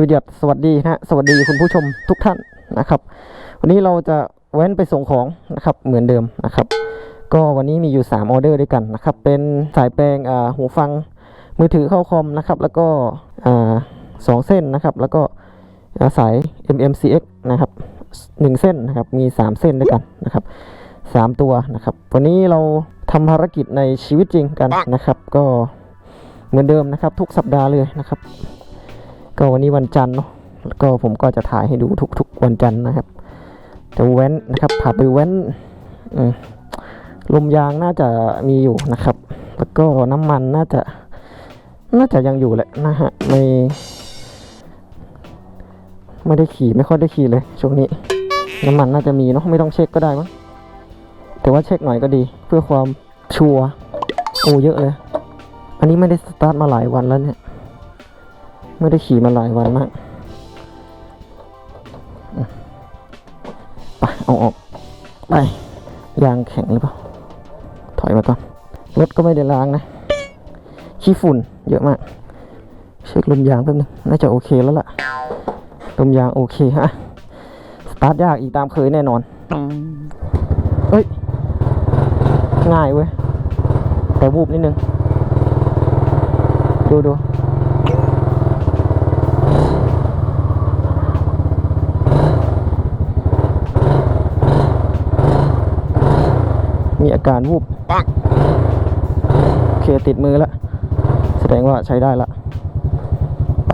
วีเดีสวัสดีนะสวัสดีคุณผู้ชมทุกท่านนะครับ วันนี้เราจะแว้นไปส่งของนะครับเหมือนเดิมนะครับ ก็วันนี้มีอยู่ 3 ออเดอร์ด้วยกันนะครับ เป็นสายแปลงหูฟังมือถือเข้าคอมนะครับ แล้วก็สองเส้นนะครับ แล้วก็สาย MMCX นะครับหนึ่งเส้นนะครับ มี 3 เส้นด้วยกันนะครับสามตัวนะครับ วันนี้เราทำภารกิจในชีวิตจริงกันนะครับ ก็เหมือนเดิมนะครับ ทุกสัปดาห์เลยนะครับ ก็วันนี้วันจันทร์เนาะแล้วก็ผมก็จะถ่ายให้ดูทุกๆวันจันทร์นะครับจะแว้นนะครับพาไปแว้นลมยางน่าจะมีอยู่นะครับ แล้วก็น้ำมันน่าจะน่าจะยังอยู่แหละนะฮะไม่ไม่ได้ขี่ไม่ค่อยได้ขี่เลยช่วงนี้ น้ำมันน่าจะมีเนาะไม่ต้องเช็คก็ได้มั้งแต่ว่าเช็คหน่อยก็ดี เพื่อความชัวร์โอ้เยอะเลย อันนี้ไม่ได้สตาร์ทมาหลายวันแล้วเนี่ย ไม่ได้ขี่มาหลายวันมากไปเอาออก ไป ยางแข็งหรือเปล่า ถอยมาก่อน รถก็ไม่ได้ล้างนะ ขี้ฝุ่นเยอะมาก เช็คลมยางแป๊บนึง น่าจะโอเคแล้วล่ะ ลมยางโอเคฮะ สตาร์ทยากอีกตามเคยแน่นอน เอ้ย ง่ายเว้ย แต่วูบนิดนึง ดูดู มีอาการวูบโอเคติดมือแล้ว แสดงว่าใช้ได้ละไป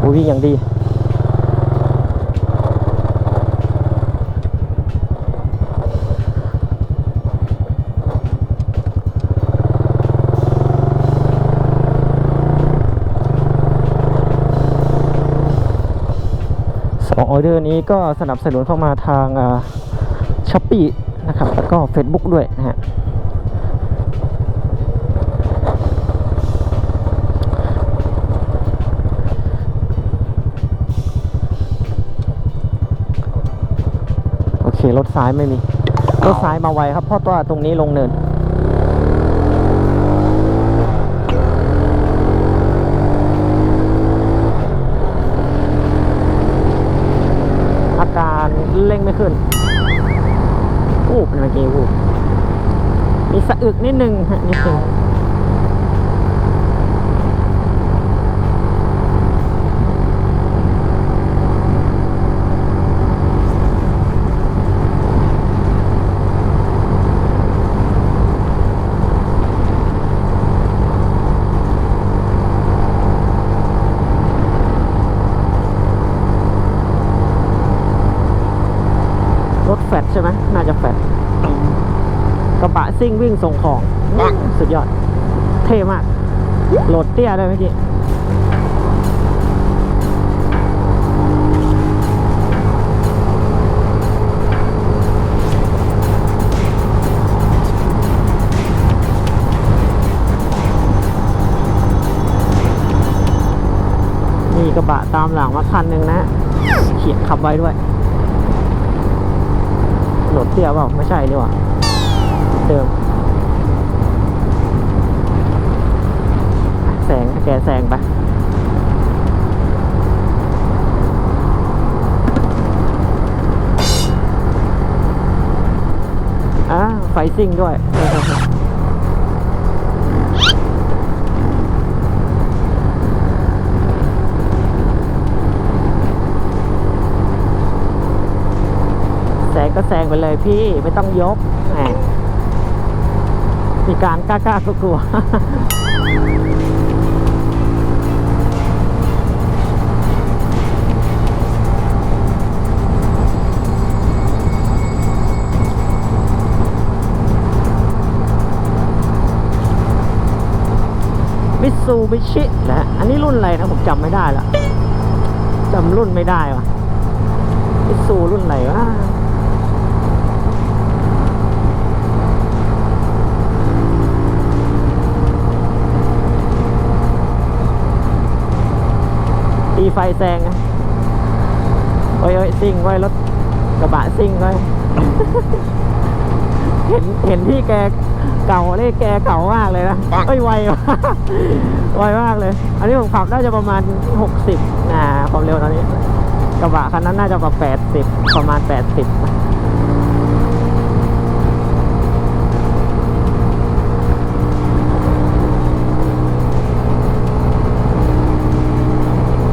โอ้ยวิ่งอย่างดี สองออเดอร์นี้ก็สนับสนุนเข้ามาทางช้อปปี้นะครับ แล้วก็ Facebook ด้วยนะฮะโอเครถซ้ายไม่มีรถซ้ายมาไวครับเพราะว่าตรงนี้ลงเนิน สะอึกนิดนึงฮะนิดนึงรถแฟดใช่ไหมน่าจะแฟดกระบะซิ่ง วิ่งส่งของ สุดยอด เท่มาก โหลดเตี้ยด้วยเมื่อกี้มีกระบะตามหลังมาคันหนึ่งนะเขียนขับไว้ด้วยโหลดเตี้ยเปล่าไม่ใช่นี่หว่าเดิม แสงแกแสงไปอ่าไฟซิ่งด้วยแซงก็แซงไปเลยพี่ไม่ต้องยกแหมมีการกล้าๆกลัว ซูบิชินะฮะอันนี้รุ่นอะไรนะผมจำไม่ได้ละจำรุ่นไม่ได้วะมิซูรุ่นอะไรวะตีไฟแซงนะโอ้ยโอ้ยซิ่งไว้รถกระบะซิ่งไว้เห็นเห็นที่แก เก่าเลยแกเก่ามากเลยนะเอ้ยไวมากไวมากเลย อันนี้ผมขับน่าจะประมาณ 60นะความเร็วตอนนี้กระบะคันนั้นน่าจะประมาณ80 ประมาณ 80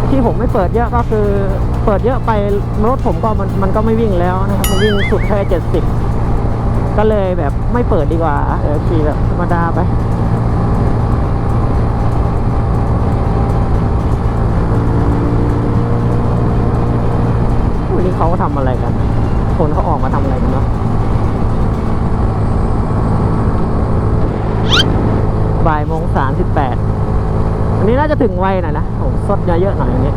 ที่ผมไม่เปิดเยอะก็คือเปิดเยอะไปรถผมก็มันมันก็ไม่วิ่งแล้วนะครับ มันวิ่งสุดแค่เจ็ดสิบ ก็เลยแบบไม่เปิดดีกว่า เออขี่แบบธรรมดาไปวันนี้เขาทำอะไรกัน คนเขาออกมาทำอะไรกันเนาะบ่ายโมงสามสิบแปดอันนี้น่าจะถึงไวหน่อยนะโอ้สดเยอะๆหน่อยอันนี้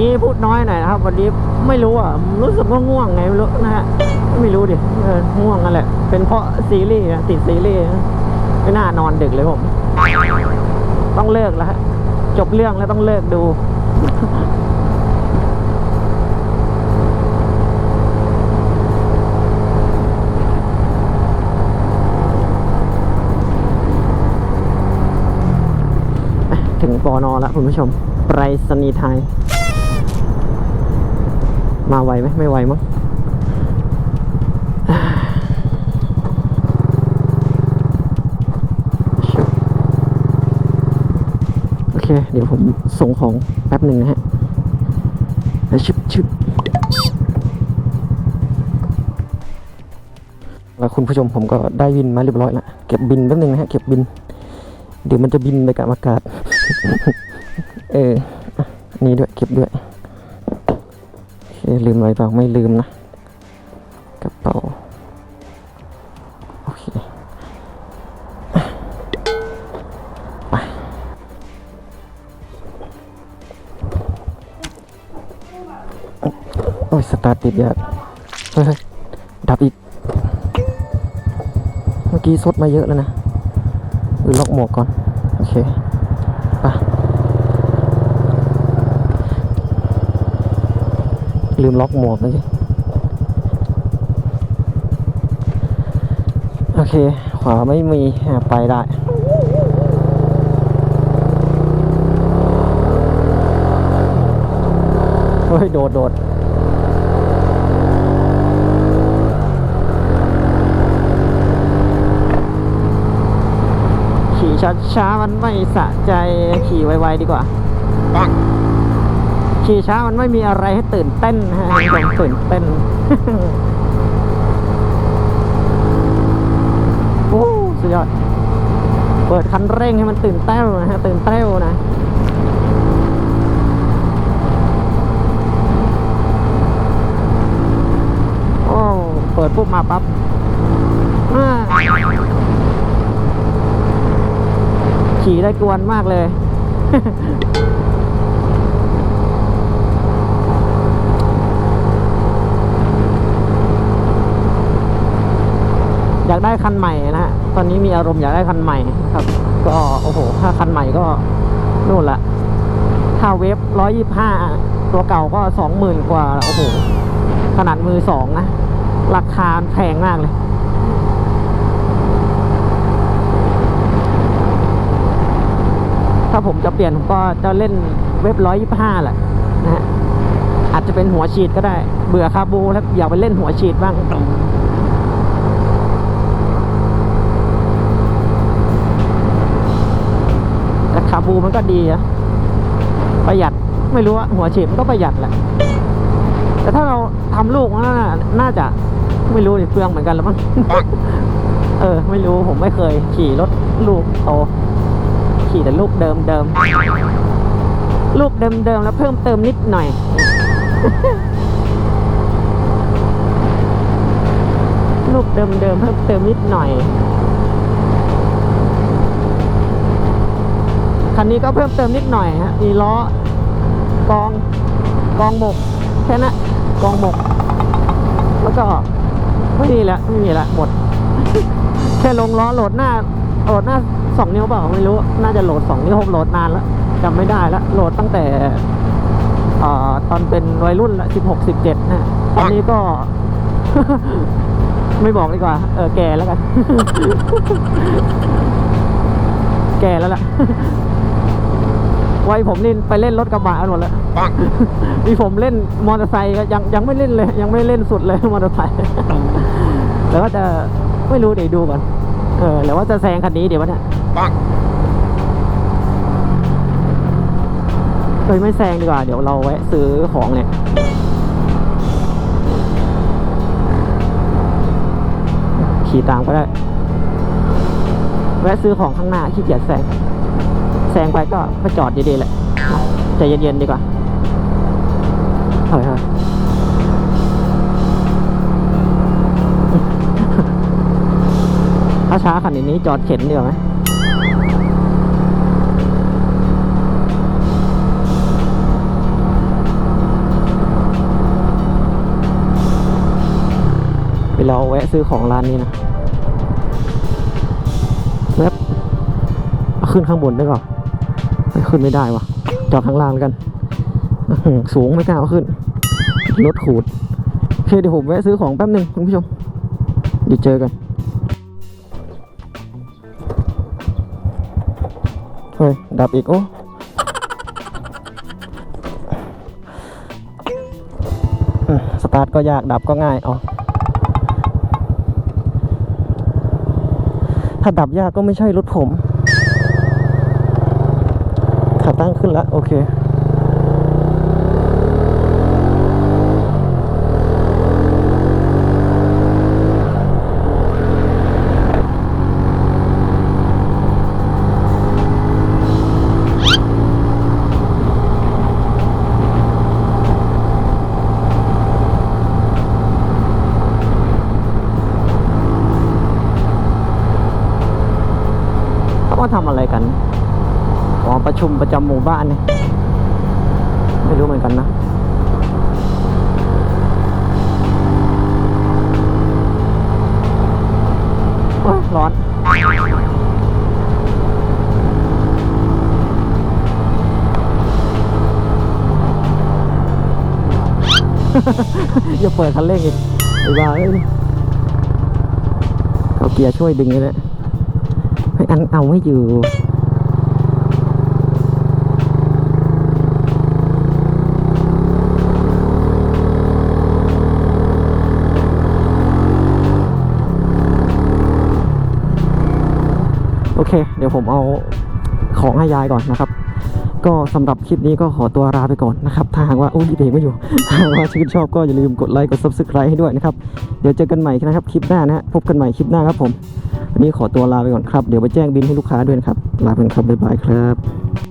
นี้พูดน้อยหน่อยนะครับ วันนี้ไม่รู้อะรู้สึกว่าง่วงไงไม่รู้นะฮะไม่รู้ดิง่วงนั่นแหละ เป็นเพราะซีรีส์ติดซีรีส์ไม่น่านอนดึกเลยผมต้องเลิกแล้วฮะจบเรื่องแล้วต้องเลิกดูถึงปอนอแล้วคุณผู้ชม ไปรษณีย์ไทย มาไวไหมไม่ไวมั้งโอเค เดี๋ยวผมส่งของแป๊บหนึ่งนะฮะแลชึบชึบแล้วคุณผู้ชมผมก็ได้บินมาเรียบร้อยแล้วเก็บบินแป๊บหนึ่งนะฮะเก็บบิน เดี๋ยวมันจะบินไปกับอากาศ เออนี่ด้วยเก็บด้วย โอลืมอะไรเปล่าไม่ลืมนะกระเป๋าโอเคไปโอ้ยสตาร์ทติดยากเฮ้ยเฮ้ยดับอีก เมื่อกี้ซดมาเยอะแล้วนะหรือล็อกหมวกก่อน โอเคไป ลืมล็อกหมวกนะสิโอเค ขวาไม่มีไปได้เฮ้ย โดดโดดขี่ช้าๆมันไม่สะใจขี่ไวๆดีกว่าปัง ขี่ช้ามันไม่มีอะไรให้ตื่นเต้นฮะผมตื่นเต้นโอ้สุดยอด เปิดคันเร่งให้มันตื่นเต้นนะฮะตื่นเต้นนะโอ้เปิดปุ๊บมาปั๊บขี่ได้กวนมากเลยากได้คันใหม่นะฮะ ตอนนี้มีอารมณ์อยากได้คันใหม่ครับ ก็โอ้โห ถ้าคันใหม่ก็นู่นละ ถ้าเวฟร้อยยี่ห้าตัวเก่าก็สองหมื่นกว่า โอ้โห ขนาดมือสองนะ ราคาแพงมากเลย ถ้าผมจะเปลี่ยนผมก็จะเล่นเว็บร้อยยี่ห้าแหละนะฮะ อาจจะเป็นหัวฉีดก็ได้ เบื่อคาบูแล้วอยากไปเล่นหัวฉีดบ้าง แต่คา บูมันก็ดีอะประหยัดไม่รู้ว่าหัวฉีดมันก็ประหยัดแหละแต่ถ้าเราทำลูกน่าน่าจะไม่รู้ดิเปลืองเหมือนกันแล้วมั้งเออ ไม่รู้ผมไม่เคย ขี่รถลูกโตขี่แต่ลูกเดิมเดิมลูกเดิมเดิมแล้วเพิ่มเติมนิดหน่อย ลูกเดิมเดิมเพิ่มเติมนิดหน่อย คันนี้ก็เพิ่มเติมนิดหน่อยฮะ มีล้อกองกองหมกแค่นั้นกองหมก แล้วก็ไม่มีละไม่มีละหมด แค่ลงล้อโหลดหน้าโหลดหน้าสองนิ้วเปล่าไม่รู้ น่าจะโหลดสองนิ้วผมโหลดนานแล้วจำไม่ได้แล้วโหลดตั้งแต่อตอนเป็นวัยรุ่นละสิบหกสิบเจ็ดนะตอนนี้ก็ ไม่บอกดีกว่า เออแก่แล้วกัน แก่แล้วล่ะ วัยผมนี่ไปเล่นรถกระบะกันหมดแล้วมีผมเล่นมอเตอร์ไซค์ก็ยังยังไม่เล่นเลย ยังไม่เล่นสุดเลยมอเตอร์ไซค์แล้วก็จะไม่รู้เดี๋ยวดูก่อนเออหรือว่าจะแซงคันนี้เดี๋ยววะเนี่ยเอ้ยไม่แซงดีกว่า เดี๋ยวเราแวะซื้อของเนี่ยขี่ตามก็ได้ แวะซื้อของข้างหน้าขี้เกียจแซง แซงไปก็ไปจอดดีๆแหละใจเย็นๆดีกว่าเฮ้ยถ้าช้าขนาดนี้จอดเข็นดีกว่าไหมไปราแวะซื้อของร้านนี้นะแวบเอาขึ้นข้างบนได้ก่อน ขึ้นไม่ได้วะจอดข้างล่างกัน สูงไม่กล้าขึ้น รถขูดโอเคเดี๋ยวผมแวะซื้อของแป๊บหนึ่งคุณผู้ชมเดี๋ยวเจอกันเฮ้ยดับอีกโอ้อืมสตาร์ทก็ยากดับก็ง่ายอ๋อถ้าดับยากก็ไม่ใช่รถผม ตั้งขึ้นแล้ว โอเค เขามาทำอะไรกันอ๋อ ประจำหมู่บ้านเนี่ยไม่รู้เหมือนกันนะร้อนอย่าเปิดคันเร่งอีกไอ้บ้าเอ้ยเอาเกียร์ช่วยดึงเลยนะเฮ้อันเอาไม่อยู่ โอเค เดี๋ยวผมเอาของให้ยายก่อนนะครับ ก็สำหรับคลิปนี้ก็ขอตัวลาไปก่อนนะครับ ถ้าหากว่าโอ้ยเด็กไม่อยู่ถ้าหากว่าชื่นชอบก็อย่าลืมกดไลค์กดซับสไครต์ให้ด้วยนะครับ เดี๋ยวเจอกันใหม่นะครับคลิปหน้านะฮะพบกันใหม่คลิปหน้าครับผมวันนี้ขอตัวลาไปก่อนครับ เดี๋ยวไปแจ้งบินให้ลูกค้าด้วยนะครับ ลาไปก่อนครับบ๊ายบายครับ